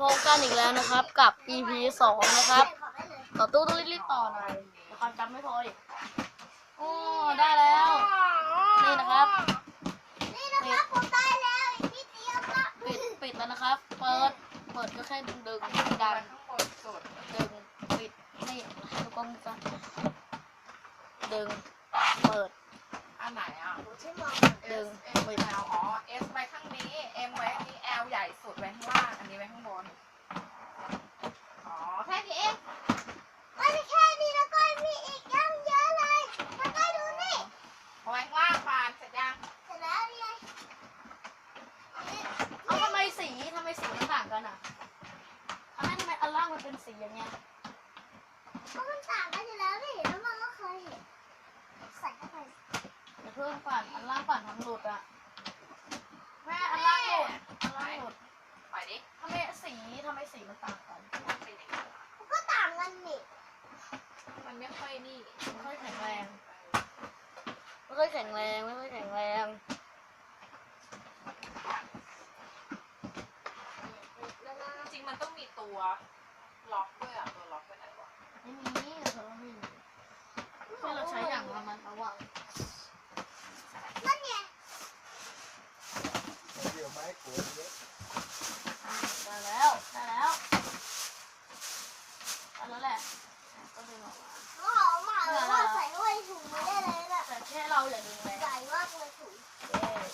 พบกันอีกแล้วนะครับ กับ EP สองนะครับ ต่อตู้ตู้รีบๆต่อหน่อยเดี๋ยวความจำไม่พออีกโอ้ได้แล้ว นี่นะครับ นี่นะครับผมได้แล้วอีกนิดเดียวก็ปิดปิดแล้วนะครับ เปิด เปิดก็แค่ดึงดึงดันข้างบนสุดดึงปิด นี่ดูกล้องจ้ะดึง เปิด อันไหนอะ ใช่ไหม ดึง S M L อ๋อ S ไว้ข้างนี้ M ไว้ข้างนี้ L ใหญ่สุดไว้ข้างล่าง อั นนี้ไว้ข้างบน อ๋อ แค่นี้เองไม่ใช่แค่นี้แล้วก็มีอีกยังเยอะเลยแล้วก็ดูนี่เอาไว้ข้างล่างปานเสร็จยังเสร็จแล้วนี่ไงเอาทำไมสีทำไมสีมันต่างกันอะอันนั้นทำไมอันล่างมันเป็นสีอย่างเงี้ยก็มันต่างกันอยู่แล้วนี่แล้วมันก็เคยเห็นใส่เข้าไปอย่าเพิ่งปั่นอันล่างปั่นทำหลุดอะแม่อันล่างหลุดอันล่างหลุด ปล่อยดิ ทำไมสีทำไม สีมันต่างกันเป็นอย่างนี้มันก็ต่างกันนี่มันไม่ค่อยนี่ไม่ค่อยแข็งแรง ไม่ค่อยแข็งแรงไม่ค่อยแข็งแรงจริงๆมันต้องมีตัวล็อกด้วยอะตัวล็อกไปไหนวะ ไม่มีเธอไม่มีแค่เราใช้อย่างละมันระวัง นั่นไง เดี๋ยวไม้โกนเยอะ ได้แล้วได้แล้วอันนั้นแหละก็ดึงออกมา ก็หอมมากเลยว่าใส่ไว้ถุงนี้ได้เลย เราอย่าดึงแรงใหญ่มากเลยถุง เย้